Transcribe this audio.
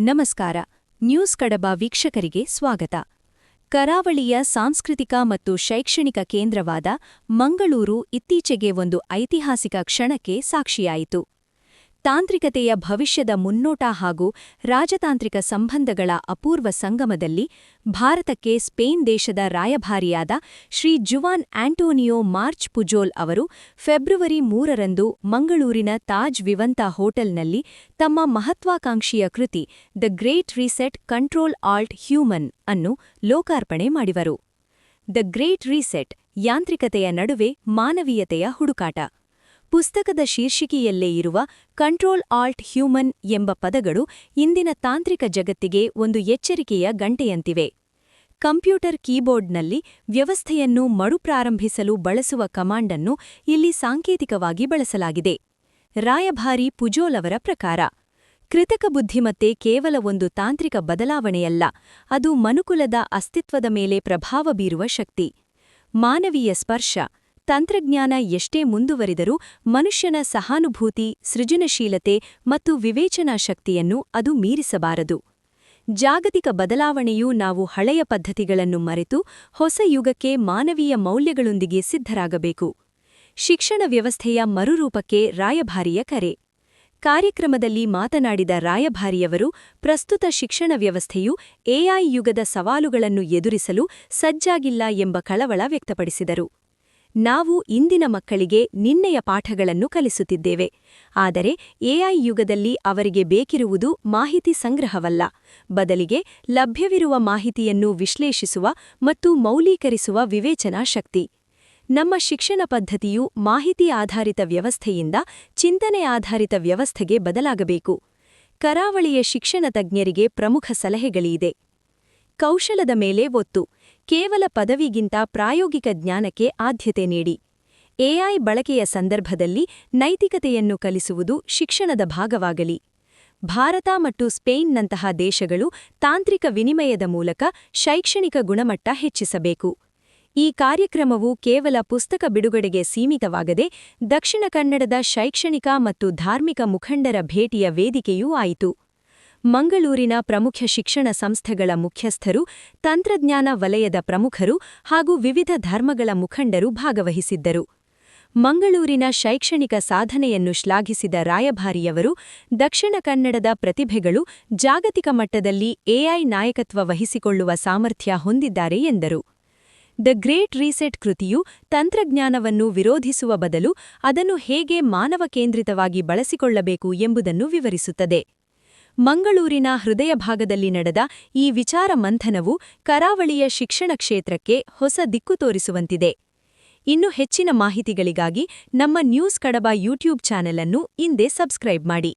ನಮಸ್ಕಾರ. ನ್ಯೂಸ್ ಕಡಬ ವೀಕ್ಷಕರಿಗೆ ಸ್ವಾಗತ. ಕರಾವಳಿಯ ಸಾಂಸ್ಕೃತಿಕ ಮತ್ತು ಶೈಕ್ಷಣಿಕ ಕೇಂದ್ರವಾದ ಮಂಗಳೂರು ಇತ್ತೀಚೆಗೆ ಒಂದು ಐತಿಹಾಸಿಕ ಕ್ಷಣಕ್ಕೆ ಸಾಕ್ಷಿಯಾಯಿತು. ತಾಂತ್ರಿಕತೆಯ ಭವಿಷ್ಯದ ಮುನ್ನೋಟ ಹಾಗೂ ರಾಜತಾಂತ್ರಿಕ ಸಂಬಂಧಗಳ ಅಪೂರ್ವ ಸಂಗಮದಲ್ಲಿ ಭಾರತಕ್ಕೆ ಸ್ಪೇನ್ ದೇಶದ ರಾಯಭಾರಿಯಾದ Shri Juan Antonio March Pujol ಅವರು ಫೆಬ್ರವರಿ ಮೂರರಂದು ಮಂಗಳೂರಿನ ತಾಜ್ ವಿವಂತ ಹೋಟೆಲ್ನಲ್ಲಿ ತಮ್ಮ ಮಹತ್ವಾಕಾಂಕ್ಷಿಯ ಕೃತಿ the great reset control alt human ಅನ್ನು ಲೋಕಾರ್ಪಣೆ ಮಾಡಿದರು ದ ಗ್ರೇಟ್ ರೀಸೆಟ್ ಯಾಂತ್ರಿಕತೆಯ ನಡುವೆ ಮಾನವೀಯತೆಯ ಹುಡುಕಾಟ. ಪುಸ್ತಕದ ಶೀರ್ಷಿಕೆಯಲ್ಲೇ ಇರುವ ಕಂಟ್ರೋಲ್ ಆಲ್ಟ್ ಹ್ಯೂಮನ್ ಎಂಬ ಪದಗಳು ಇಂದಿನ ತಾಂತ್ರಿಕ ಜಗತ್ತಿಗೆ ಒಂದು ಎಚ್ಚರಿಕೆಯ ಗಂಟೆಯಂತಿವೆ. ಕಂಪ್ಯೂಟರ್ ಕೀಬೋರ್ಡ್ನಲ್ಲಿ ವ್ಯವಸ್ಥೆಯನ್ನು ಮರುಪ್ರಾರಂಭಿಸಲು ಬಳಸುವ ಕಮಾಂಡನ್ನು ಇಲ್ಲಿ ಸಾಂಕೇತಿಕವಾಗಿ ಬಳಸಲಾಗಿದೆ. ರಾಯಭಾರಿ ಪುಜೋಲ್ ಅವರ ಪ್ರಕಾರ, ಕೃತಕ ಬುದ್ಧಿಮತ್ತೆ ಕೇವಲ ಒಂದು ತಾಂತ್ರಿಕ ಬದಲಾವಣೆಯಲ್ಲ, ಅದು ಮನುಕುಲದ ಅಸ್ತಿತ್ವದ ಮೇಲೆ ಪ್ರಭಾವ ಬೀರುವ ಶಕ್ತಿ. ಮಾನವೀಯ ಸ್ಪರ್ಶ ತಂತ್ರಜ್ಞಾನ ಎಷ್ಟೇ ಮುಂದುವರಿದರೂ ಮನುಷ್ಯನ ಸಹಾನುಭೂತಿ, ಸೃಜನಶೀಲತೆ ಮತ್ತು ವಿವೇಚನಾ ಶಕ್ತಿಯನ್ನು ಅದು ಮೀರಿಸಬಾರದು. ಜಾಗತಿಕ ಬದಲಾವಣೆಯು ನಾವು ಹಳೆಯ ಪದ್ಧತಿಗಳನ್ನು ಮರೆತು ಹೊಸ ಯುಗಕ್ಕೆ ಮಾನವೀಯ ಮೌಲ್ಯಗಳೊಂದಿಗೆ ಸಿದ್ಧರಾಗಬೇಕು. ಶಿಕ್ಷಣ ವ್ಯವಸ್ಥೆಯ ಮರುರೂಪಕ್ಕೆ ರಾಯಭಾರಿಯ ಕರೆ. ಕಾರ್ಯಕ್ರಮದಲ್ಲಿ ಮಾತನಾಡಿದ ರಾಯಭಾರಿಯವರು, ಪ್ರಸ್ತುತ ಶಿಕ್ಷಣ ವ್ಯವಸ್ಥೆಯು ಎಐ ಯುಗದ ಸವಾಲುಗಳನ್ನು ಎದುರಿಸಲು ಸಜ್ಜಾಗಿಲ್ಲ ಎಂಬ ಕಳವಳ ವ್ಯಕ್ತಪಡಿಸಿದರು. ನಾವು ಇಂದಿನ ಮಕ್ಕಳಿಗೆ ನಿನ್ನೆಯ ಪಾಠಗಳನ್ನು ಕಲಿಸುತ್ತಿದ್ದೇವೆ. ಆದರೆ ಎಐ ಯುಗದಲ್ಲಿ ಅವರಿಗೆ ಬೇಕಿರುವುದು ಮಾಹಿತಿ ಸಂಗ್ರಹವಲ್ಲ. ಬದಲಿಗೆ ಲಭ್ಯವಿರುವ ಮಾಹಿತಿಯನ್ನು ವಿಶ್ಲೇಷಿಸುವ ಮತ್ತು ಮೌಲೀಕರಿಸುವ ವಿವೇಚನಾ ಶಕ್ತಿ. ನಮ್ಮ ಶಿಕ್ಷಣ ಪದ್ಧತಿಯು ಮಾಹಿತಿ ಆಧಾರಿತ ವ್ಯವಸ್ಥೆಯಿಂದ ಚಿಂತನೆ ಆಧಾರಿತ ವ್ಯವಸ್ಥೆಗೆ ಬದಲಾಗಬೇಕು. ಕರಾವಳಿಯ ಶಿಕ್ಷಣ ತಜ್ಞರಿಗೆ ಪ್ರಮುಖ ಸಲಹೆಗಳಿದೆ. ಕೌಶಲದ ಮೇಲೆ ಒತ್ತು. ಕೇವಲ ಪದವಿಗಿಂತ ಪ್ರಾಯೋಗಿಕ ಜ್ಞಾನಕ್ಕೆ ಆದ್ಯತೆ ನೀಡಿ. ಎಐ ಬಳಕೆಯ ಸಂದರ್ಭದಲ್ಲಿ ನೈತಿಕತೆಯನ್ನು ಕಲಿಸುವುದು ಶಿಕ್ಷಣದ ಭಾಗವಾಗಲಿ. ಭಾರತ ಮತ್ತು ಸ್ಪೇನ್ನಂತಹ ದೇಶಗಳು ತಾಂತ್ರಿಕ ವಿನಿಮಯದ ಮೂಲಕ ಶೈಕ್ಷಣಿಕ ಗುಣಮಟ್ಟ ಹೆಚ್ಚಿಸಬೇಕು. ಈ ಕಾರ್ಯಕ್ರಮವು ಕೇವಲ ಪುಸ್ತಕ ಬಿಡುಗಡೆಗೆ ಸೀಮಿತವಾಗದೆ ದಕ್ಷಿಣ ಕನ್ನಡದ ಶೈಕ್ಷಣಿಕ ಮತ್ತು ಧಾರ್ಮಿಕ ಮುಖಂಡರ ಭೇಟಿಯ ವೇದಿಕೆಯೂ ಆಯಿತು. ಮಂಗಳೂರಿನ ಪ್ರಮುಖ ಶಿಕ್ಷಣ ಸಂಸ್ಥೆಗಳ ಮುಖ್ಯಸ್ಥರು, ತಂತ್ರಜ್ಞಾನ ವಲಯದ ಪ್ರಮುಖರು ಹಾಗೂ ವಿವಿಧ ಧರ್ಮಗಳ ಮುಖಂಡರು ಭಾಗವಹಿಸಿದ್ದರು. ಮಂಗಳೂರಿನ ಶೈಕ್ಷಣಿಕ ಸಾಧನೆಯನ್ನು ಶ್ಲಾಘಿಸಿದ ರಾಯಭಾರಿಯವರು, ದಕ್ಷಿಣ ಕನ್ನಡದ ಪ್ರತಿಭೆಗಳು ಜಾಗತಿಕ ಮಟ್ಟದಲ್ಲಿ ಎಐ ನಾಯಕತ್ವ ವಹಿಸಿಕೊಳ್ಳುವ ಸಾಮರ್ಥ್ಯ ಹೊಂದಿದ್ದಾರೆ ಎಂದರು. ದ ಗ್ರೇಟ್ ರೀಸೆಟ್ ಕೃತಿಯು ತಂತ್ರಜ್ಞಾನವನ್ನು ವಿರೋಧಿಸುವ ಬದಲು ಅದನ್ನು ಹೇಗೆ ಮಾನವ ಕೇಂದ್ರಿತವಾಗಿ ಬಳಸಿಕೊಳ್ಳಬೇಕು ಎಂಬುದನ್ನು ವಿವರಿಸುತ್ತದೆ. ಮಂಗಳೂರಿನ ಹೃದಯ ಭಾಗದಲ್ಲಿ ನಡೆದ ಈ ವಿಚಾರ ಮಂಥನವು ಕರಾವಳಿಯ ಶಿಕ್ಷಣ ಕ್ಷೇತ್ರಕ್ಕೆ ಹೊಸ ದಿಕ್ಕು ತೋರಿಸುವಂತಿದೆ. ಇನ್ನು ಹೆಚ್ಚಿನ ಮಾಹಿತಿಗಳಿಗಾಗಿ ನಮ್ಮ ನ್ಯೂಸ್ ಕಡಬ ಯೂಟ್ಯೂಬ್ ಚಾನೆಲ್ ಅನ್ನು ಇಂದೇ ಸಬ್ಸ್ಕ್ರೈಬ್ ಮಾಡಿ.